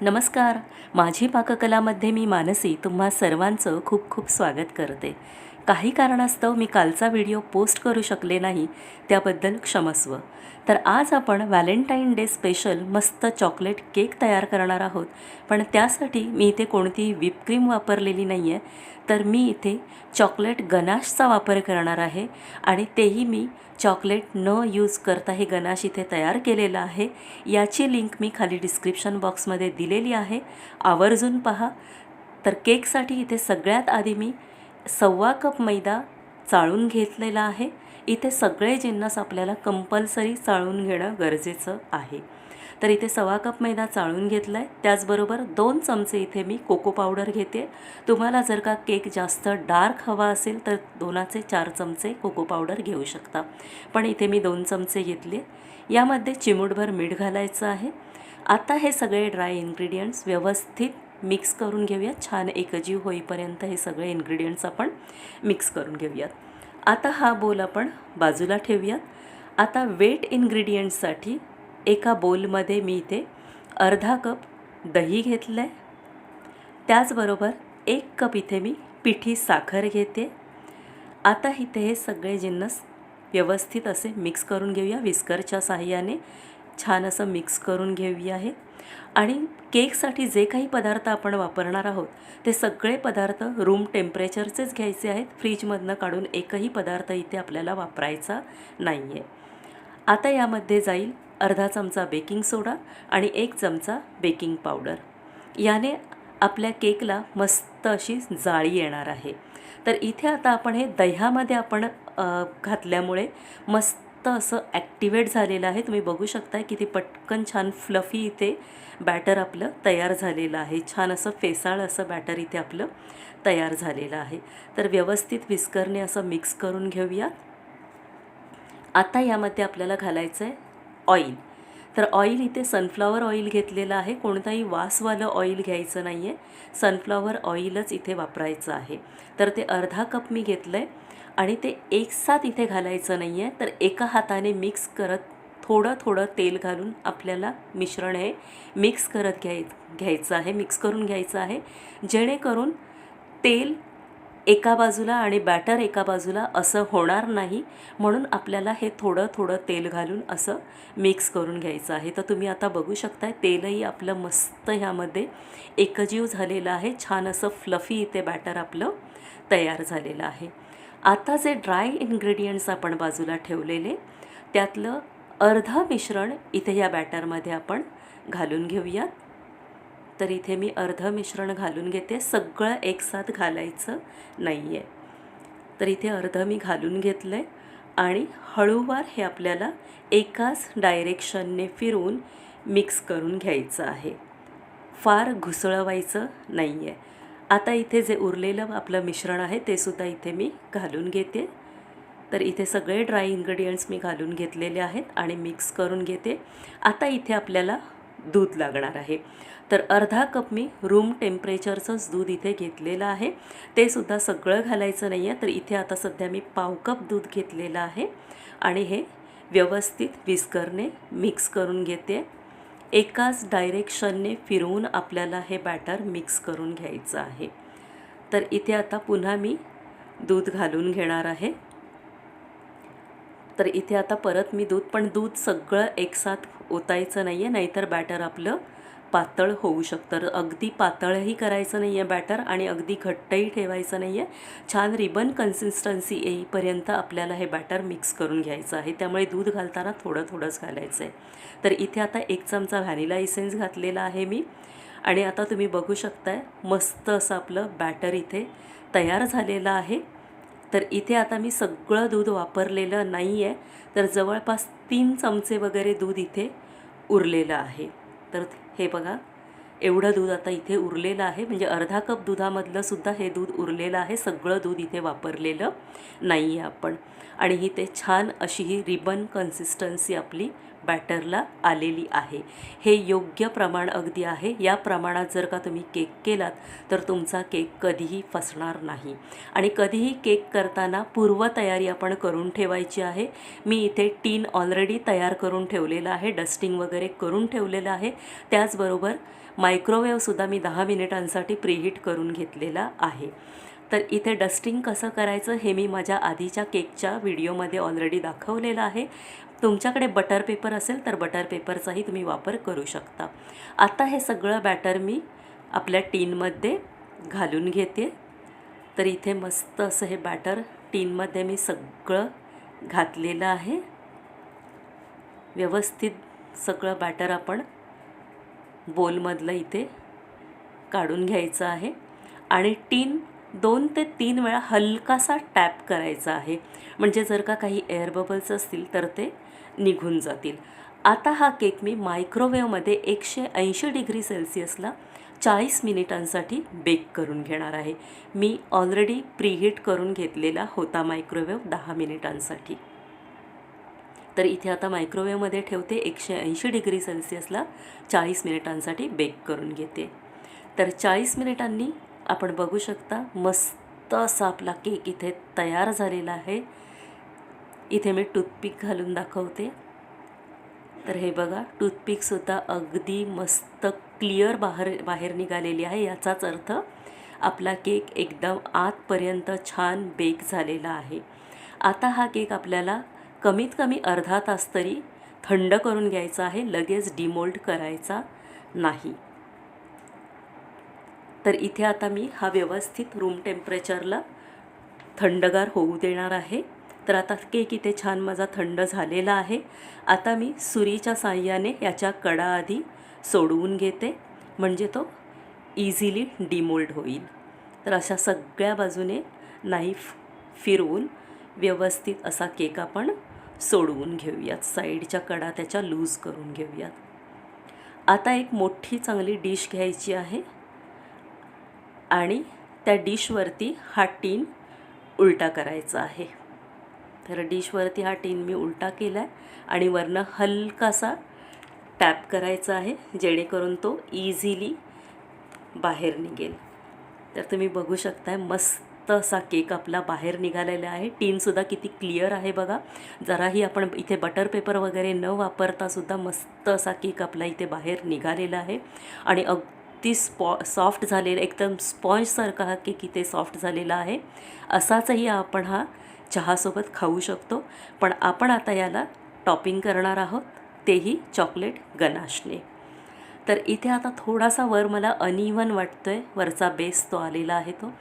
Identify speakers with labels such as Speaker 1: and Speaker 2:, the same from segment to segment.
Speaker 1: नमस्कार. माझी पाककलामध्ये मी मानसी तुम्हा सर्वांचं खूप खूप स्वागत करते. काही कारणास्तव मी कालचा व्हिडिओ पोस्ट करू शकले नाही त्याबद्दल क्षमस्व. तर आज आपण व्हॅलेंटाईन डे स्पेशल मस्त चॉकलेट केक तयार करणार आहोत. पण त्यासाठी मी इथे कोणतीही व्हिपक्रीम वापरलेली नाही आहे तर मी इथे चॉकलेट गनाशचा वापर करणार आहे आणि तेही मी चॉकलेट न यूज करता हे गनाश इथे तयार केलेलं आहे. याची लिंक मी खाली डिस्क्रिप्शन बॉक्समध्ये दिलेली आहे. आवर्जून पहा. तर केकसाठी इथे सगळ्यात आधी मी सव्वा कप मैदा चाळून घेतलेला आहे. इथे सगळे जिन्नस आपल्याला कंपल्सरी चाळून घेणं गरजेचं आहे. तर इथे सव्वा कप मैदा चाळून घेतला आहे त्याचबरोबर दोन चमचे इथे मी कोको पावडर घेते. तुम्हाला जर का केक जास्त डार्क हवा असेल तर दोनाचे चार चमचे कोको पावडर घेऊ शकता. पण इथे मी दोन चमचे घेतले. यामध्ये चिमूटभर मीठ घालायचं आहे. आता हे सगळे ड्राय इन्ग्रेडियंट्स व्यवस्थित मिक्स करून घेऊयात. छान एकजीव होईपर्यंत हे सगळे इन्ग्रेडियंट्स आपण मिक्स करून घेऊयात. आता हा बोल आपण बाजूला ठेवूयात. आता वेट इन्ग्रेडियंट्ससाठी एका बोलमध्ये मी इथे अर्धा कप दही घेतलं आहे त्याचबरोबर एक कप इथे मी पिठी साखर घेते. आता इथे हे सगळे जिन्नस व्यवस्थित असे मिक्स करून घेऊया. विस्करच्या साह्याने छान असं मिक्स करून घेऊया हे. आणि केकसाठी जे काही पदार्थ आपण वापरणार आहोत ते सगळे पदार्थ रूम टेम्परेचरचेच घ्यायचे आहेत. फ्रीजमधनं काढून एकही पदार्थ इथे आपल्याला वापरायचा नाही आहे आता यामध्ये जाईल अर्धा चमचा बेकिंग सोडा आणि एक चमचा बेकिंग पावडर याने आपल्या केकला मस्त अशी जाळी येणार आहे. तर इथे आता आपण हे दह्यामध्ये आपण घातल्यामुळे मस्त असं ॲक्टिवेट झालेलं आहे. तुम्ही बघू शकताय किती पटकन छान फ्लफी इथे बॅटर आपलं तयार झालेलं आहे. छान असं फेसाळ असं बॅटर इथे आपलं तयार झालेलं आहे. तर व्यवस्थित विस्करने असं मिक्स करून घेऊयात आता यामध्ये आपल्याला घालायचं आहे ऑइल. तर ऑइल इथे सनफ्लॉवर ऑइल घेतलेलं आहे. कोणताही वासवालं ऑइल घ्यायचं नाही आहे सनफ्लॉवर ऑइलच इथे वापरायचं आहे. तर ते अर्धा कप मी घेतलं आहे आणि ते एकसाथ इथे घालायचं नाही आहे तर एका हाताने मिक्स करत थोडं थोडं तेल घालून आपल्याला मिश्रण हे मिक्स करत घ्याय घ्यायचं आहे मिक्स करून घ्यायचं आहे. जेणेकरून तेल एका बाजूला आणि बॅटर एका बाजूला असं होणार नाही. म्हणून आपल्याला हे थोडं थोडं तेल घालून असं मिक्स करून घ्यायचं आहे. तर तुम्ही आता बघू शकताय तेलही आपलं मस्त ह्यामध्ये एकजीव झालेलं आहे. छान असं फ्लफी इथे बॅटर आपलं तयार झालेलं आहे. आता जे ड्राय इन्ग्रेडियंट्स आपण बाजूला ठेवलेले त्यातलं अर्धा मिश्रण इथे या बॅटरमध्ये आपण घालून घेऊयात. तर इथे मी अर्धं मिश्रण घालून घेते. सगळं एकसाथ घालायचं नाही आहे तर इथे अर्धं मी घालून घेतलं आहे आणि हळूवार हे आपल्याला एकाच डायरेक्शनने फिरून मिक्स करून घ्यायचं आहे. फार घुसळवायचं नाही आहे आता इथे जे उरलेलं आपलं मिश्रण आहे ते सुद्धा इथे मी घालून घेते. तर इथे सगळे ड्राय इन्ग्रेडियंट्स मी घालून घेतलेले आहेत आणि मिक्स करून घेते. आता इथे आपल्याला दूध लागणार आहे. तर अर्धा कप मी रूम टेम्परेचरचंच दूध इथे घेतलेलं आहे. ते सुद्धा सगळं घालायचं नाही आहे तर इथे आता सध्या मी पाव कप दूध घेतलेलं आहे. आणि हे व्यवस्थित विस्करने मिक्स करून घेते. एकाच डायरेक्शनने फिरवून आपल्याला हे बॅटर मिक्स करून घ्यायचं आहे. तर इथे आता पुन्हा मी दूध घालून घेणार आहे. तर इथे आता परत मी दूध पण दूध सगळं एकसाथ ओतायचं नाही आहे नाहीतर बॅटर आपलं पातळ होऊ शकतं. तर अगदी पातळही करायचं नाही आहे बॅटर आणि अगदी घट्टही ठेवायचं नाही आहे छान रिबन कन्सिस्टन्सी येईपर्यंत आपल्याला हे बॅटर मिक्स करून घ्यायचं आहे. त्यामुळे दूध घालताना थोडं थोडंच घालायचं आहे तर इथे आता एक चमचा व्हॅनिला इसेन्स घातलेला आहे मी. आणि आता तुम्ही बघू शकताय मस्त असं आपलं बॅटर इथे तयार झालेलं आहे. तर इथे आता मी सगळं दूध वापरलेलं नाही आहे तर जवळपास तीन चमचे वगैरे दूध इथे उरलेलं आहे. तर हे बघा एवढं दूध आता इथे उरलेलं आहे. म्हणजे अर्धा कप दुधामधलं सुद्धा हे दूध उरलेलं आहे. सगळं दूध इथे वापरलेलं नाही आहे आपण. आणि ही ते छान अशी ही रिबन कन्सिस्टन्सी आपली बॅटरला आलेली आहे. हे योग्य प्रमाण अगदी आहे. या प्रमाणात जर का तुम्ही केक केलात तर तुमचा केक कधीही फसणार नाही. आणि कधीही केक करताना पूर्वतयारी आपण करून ठेवायची आहे. मी इथे टीन ऑलरेडी तयार करून ठेवलेलं आहे. डस्टिंग वगैरे करून ठेवलेलं आहे. त्याचबरोबर मायक्रोवेवसुद्धा मी दहा मिनिटांसाठी प्रीहीट करून घेतलेला आहे. तर इथे डस्टिंग कसं करायचं हे मी माझ्या आधीच्या केकच्या व्हिडिओमध्ये ऑलरेडी दाखवलेलं आहे. तुमच्याकडे बटर पेपर असेल तर बटर पेपरचाही तुम्ही वापर करू शकता. आता हे सगळं बॅटर मी आपल्या टीनमध्ये घालून घेते. तर इथे मस्त असं हे बॅटर टीनमध्ये मी सगळं घातलेलं आहे. व्यवस्थित सगळं बॅटर आपण बोलमधलं इथे काढून घ्यायचं आहे. आणि टीन दोन ते तीन वेळा हलकासा टॅप करायचा आहे. म्हणजे जर का काही एअर बबल्स असतील तर ते निघून जातील. आता हा केक मी मायक्रोवेवमध्ये एकशे ऐंशी डिग्री सेल्सिअसला चाळीस मिनिटांसाठी बेक करून घेणार आहे. मी ऑलरेडी प्रीहीट करून घेतलेला होता मायक्रोवेव दहा मिनिटांसाठी. तर इथे आता मायक्रोवेवमध्ये ठेवते एकशे ऐंशी डिग्री सेल्सिअसला चाळीस मिनिटांसाठी बेक करून घेते. तर चाळीस मिनिटांनी आपण बघू शकता मस्त असा आपला केक इथे तयार झालेला आहे. इथे मी टूथपिक घालून दाखवते. तर हे बघा टूथपिकसुद्धा अगदी मस्त क्लिअर बाहेर बाहेर निघालेली आहे. याचाच अर्थ आपला केक एकदम आतपर्यंत छान बेक झालेला आहे. आता हा केक आपल्याला कमीत कमी अर्धा तास तरी थंड करून घ्यायचा आहे. लगेच डिमोल्ड करायचा नाही. तर इथे आता मी हा व्यवस्थित रूम टेम्परेचरला थंडगार होऊ देणार आहे. तर आता केक इथे छान माझा थंड झालेला आहे. आता मी सुरीच्या साह्याने याच्या कडा आधी सोडवून घेते. म्हणजे तो इझिली डिमोल्ड होईल. तर अशा सगळ्या बाजूने नाईफ फिरवून व्यवस्थित असा केक आपण सोडवून घेऊयात. साईडच्या कडा त्याच्या लूज करून घेऊयात. आता एक मोठी चांगली डिश घ्यायची आहे. आणि त्या डिशवरती हा टीन उलटा करायचा आहे. तर डिशवरती हा टीन मी उलटा केला आहे आणि वरनं हलकासा टॅप करायचा आहे जेणेकरून तो इझिली बाहेर निघेल. तर तुम्ही बघू शकताय मस्त असा केक आपला बाहेर निघालेला आहे. टीनसुद्धा किती क्लिअर आहे बघा. जराही आपण इथे बटर पेपर वगैरे न वापरतासुद्धा मस्त असा केक आपला इथे बाहेर निघालेला आहे. आणि अग अगदी स्पॉ सॉफ्ट झालेला एकदम स्पॉन्जसारखा की केक इथे सॉफ्ट झालेला आहे. असाचही आपण हा चहासोबत खाऊ शकतो. पण आपण आता याला टॉपिंग करणार आहोत तेही चॉकलेट गनाशने. तर इथे आता थोडासा वर मला अनइवन वाटतो आहे वरचा बेस तो आलेला आहे तो.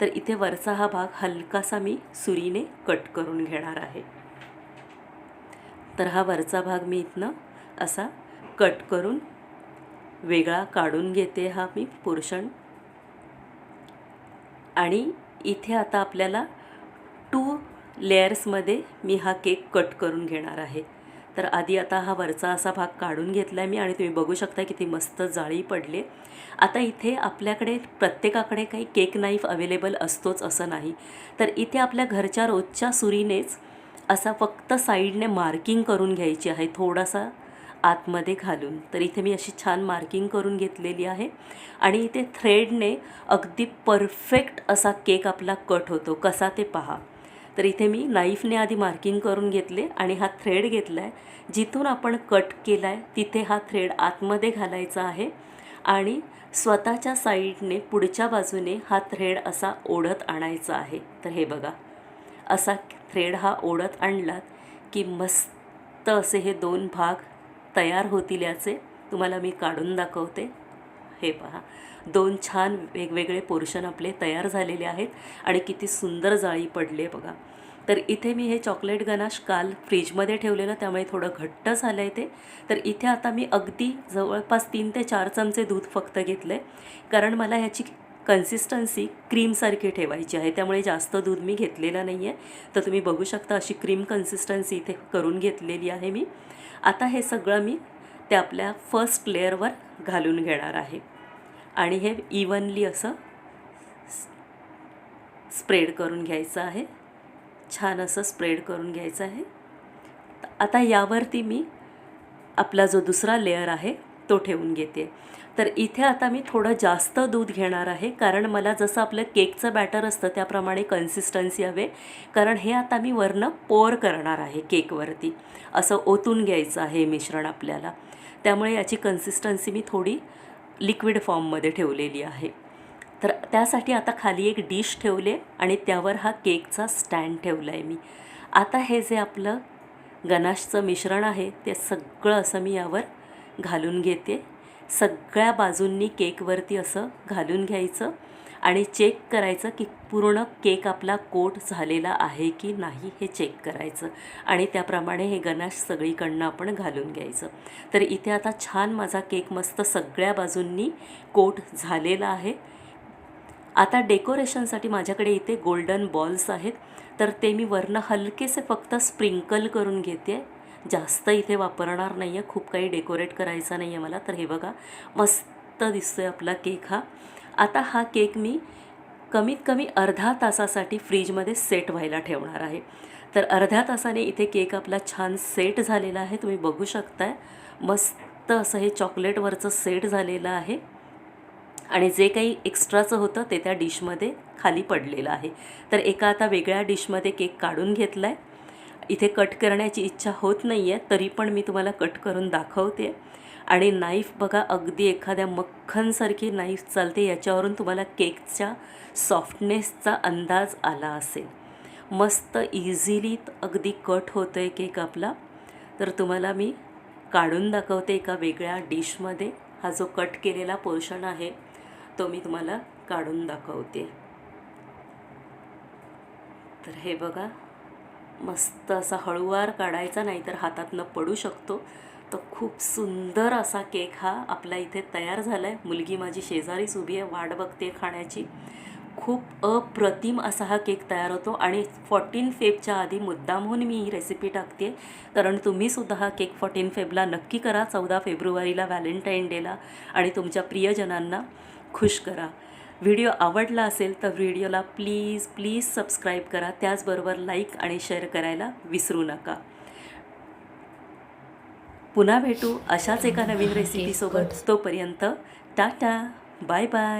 Speaker 1: तर इथे वरचा हा भाग हलकासा मी सुरीने कट करून घेणार आहे. तर हा वरचा भाग मी इथनं असा कट करून वेगळा काढून घेते हा मी पोर्शन. आणि इथे आता आपल्याला टू लेयर्समध्ये मी हा केक कट करून घेणार आहे. तर आधी आता हा वरचा असा भाग काढून घेतला आहे मी आणि तुम्ही बघू शकता किती मस्त जाळी पडले. आता इथे आपल्याकडे प्रत्येकाकडे काही केक नाईफ अवेलेबल असतोच असं नाही. तर इथे आपल्या घरच्या रोजच्या सुरीनेच असा फक्त साईडने मार्किंग करून घ्यायची आहे. थोडासा आतमध्ये घालून. तर इथे मी अशी छान मार्किंग करून घेतलेली आहे. आणि इथे थ्रेडने अगदी परफेक्ट असा केक आपला कट होतो. कसा ते पहा. तर इथे मी नाईफने आधी मार्किंग करून घेतले आणि हा थ्रेड घेतला आहे जिथून आपण कट केला आहे तिथे हा थ्रेड आतमध्ये घालायचा आहे. आणि स्वतःच्या साईडने पुढच्या बाजूने हा थ्रेड असा ओढत आणायचा आहे. तर हे बघा. असा थ्रेड हा ओढत आणलात की मस्त असे हे दोन भाग तयार होतील याचे तुम्हाला मी काढून दाखवते. हे पहा दोन छान वेगवेगळे पोर्शन आपले तयार झालेले आहेत आणि किती सुंदर जाळी पडली आहे बघा. तर इथे मी हे चॉकलेट गनाश काल फ्रीजमध्ये ठेवलेलं त्यामुळे थोडं घट्ट झालं आहे ते. तर इथे आता मी अगदी जवळपास तीन ते चार चमचे दूध फक्त घेतलं आहे कारण मला ह्याची कन्सिस्टन्सी क्रीमसारखी ठेवायची आहे. त्यामुळे जास्त दूध मी घेतलेलं नाही आहे तर तुम्ही बघू शकता अशी क्रीम कन्सिस्टन्सी इथे करून घेतलेली आहे मी. आता हे सगळं मी ते आपल्या फर्स्ट लेअरवर घालून घेणार आहे. आणि हे इवनली असं स्प्रेड करून घ्यायचं आहे. छान असं स्प्रेड करून घ्यायचं आहे. आता यावरती मी आपला जो दुसरा लेअर आहे तो ठेवून घेते. तर इथे आता मी थोडं जास्त दूध घेणार आहे कारण मला जसं आपलं केकचं बॅटर असतं त्याप्रमाणे कन्सिस्टन्सी हवे. कारण हे आता मी वरनं पोर करणार आहे केकवरती. असं ओतून घ्यायचं आहे मिश्रण आपल्याला. त्यामुळे याची कन्सिस्टन्सी मी थोडी लिक्विड फॉर्ममध्ये ठेवलेली आहे. तर त्यासाठी आता खाली एक डिश ठेवले आणि त्यावर हा केकचा स्टँड ठेवला आहे मी. आता हे जे आपलं गनाशचं मिश्रण आहे ते सगळं असं मी यावर घालून घेते. सगळ्या बाजूंनी केकवरती असं घालून घ्यायचं आणि चेक करायचं की पूर्ण केक आपला कोट झालेला आहे की नाही हे चेक करायचं. आणि त्याप्रमाणे हे गणेश सगळीकडनं आपण घालून घ्यायचं. तर इथे आता छान माझा केक मस्त सगळ्या बाजूंनी कोट झालेला आहे. आता डेकोरेशनसाठी माझ्याकडे इथे गोल्डन बॉल्स आहेत. तर ते मी वरनं हलकेसे फक्त स्प्रिंकल करून घेते. जास्त इथे वापरणार नाही आहे खूप काही डेकोरेट करायचा नाही आहे मला. तर हे बघा मस्त दिसतो आहे आपला केक हा. आता हा केक मी कमीत कमी अर्धा तासासाठी फ्रीजमध्ये सेट व्हायला ठेवणार आहे. तर अर्ध्या तासाने इथे केक आपला छान सेट झालेला आहे. तुम्ही बघू शकताय. मस्त असं हे चॉकलेटवरचं सेट झालेलं आहे. आणि जे काही एक्स्ट्राचं होतं ते त्या डिशमध्ये खाली पडलेलं आहे. तर एका आता वेगळ्या डिशमध्ये केक काढून घेतला आहे इथे कट करण्याची इच्छा होत नाही आहे तरी पण मी तुम्हाला कट करून दाखवते. आणि नाईफ बघा अगदी एखाद्या मक्खनसारखी नाईफ चालते याच्यावरून तुम्हाला केकच्या सॉफ्टनेसचा अंदाज आला असेल. मस्त इझिली अगदी कट होतं आहे केक आपला. तर तुम्हाला मी काढून दाखवते एका वेगळ्या डिशमध्ये हा जो कट केलेला पोर्शन आहे तो मी तुम्हाला काढून दाखवते. तर हे बघा मस्त असा हळूवार काढायचा नाही तर हातातनं पडू शकतो. तर खूप सुंदर असा केक हा आपला इथे तयार झाला आहे मुलगी माझी शेजारीच उभी आहे वाट बघते खाण्याची. खूप अप्रतिम असा हा केक तयार होतो. आणि फॉर्टीन फेबच्या आधी मुद्दामहून मी ही रेसिपी टाकते. कारण तुम्हीसुद्धा हा केक फॉर्टीन फेबला नक्की करा. चौदा फेब्रुवारीला व्हॅलेंटाईन डेला. आणि तुमच्या प्रियजनांना खुश करा. व्हिडिओ आवडला असेल तर व्हिडिओला प्लीज प्लीज सबस्क्राईब करा. त्याचबरोबर लाईक आणि शेअर करायला विसरू नका. पुन्हा भेटू अशाच एका नवीन रेसिपीसोबत तोपर्यंत टाटा बाय बाय.